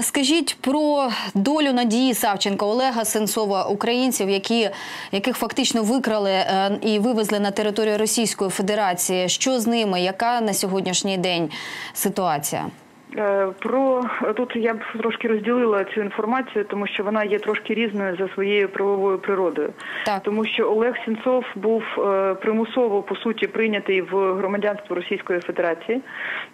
Скажіть про долю Надії Савченко, Олега Сенцова, українців, які, яких фактично викрали е, і вивезли на територію Російської Федерації. Що з ними? Яка на сьогоднішній день ситуація? Е, Про тут я б трошки розділила цю інформацію, тому що вона є трошки різною за своєю правовою природою. Так. Тому що Олег Сінцов був е, примусово по суті прийнятий в громадянство Російської Федерації.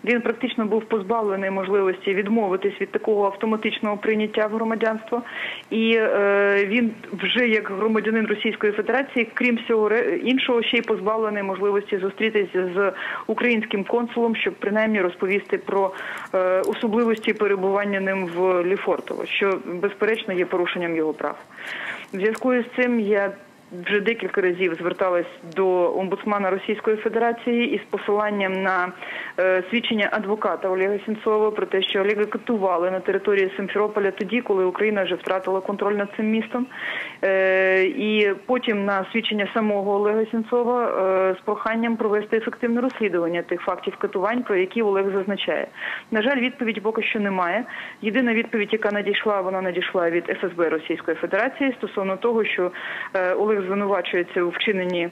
Він практично був позбавлений можливості відмовитись від такого автоматичного прийняття в громадянство, і е, він вже як громадянин Російської Федерації, крім всього іншого, ще й позбавлений можливості зустрітися з українським консулом, щоб принаймні розповісти про особливості перебування ним в Ліфортово, що безперечно є порушенням його прав. В зв'язку з цим я вже декілька разів зверталась до омбудсмана Російської Федерації із посиланням на е, свідчення адвоката Олега Сінцова про те, що Олега катували на території Симферополя тоді, коли Україна вже втратила контроль над цим містом. Е, і потім на свідчення самого Олега Сінцова е, з проханням провести ефективне розслідування тих фактів катувань, про які Олег зазначає. На жаль, відповіді поки що немає. Єдина відповідь, яка надійшла, вона надійшла від ФСБ Російської Федерації стосовно того, що е, Олег звинувачується у вчиненні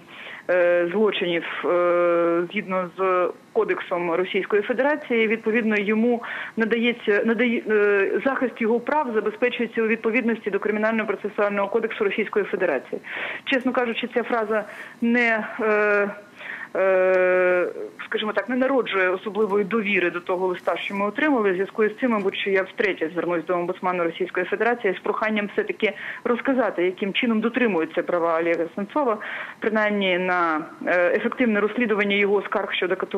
е, злочинів е, згідно з кодексом Російської Федерації. Відповідно, йому надається надає е, захист його прав забезпечується у відповідності до кримінального процесуального кодексу Російської Федерації. Чесно кажучи, ця фраза не скажімо так, не народжує особливої довіри до того листа, що ми отримали. В зв'язку з цим, мабуть, що я втретє звернусь до омбудсмана Російської Федерації з проханням все таки розказати, яким чином дотримуються права Олега Сенцова, принаймні на е, ефективне розслідування його скарг щодо катувань.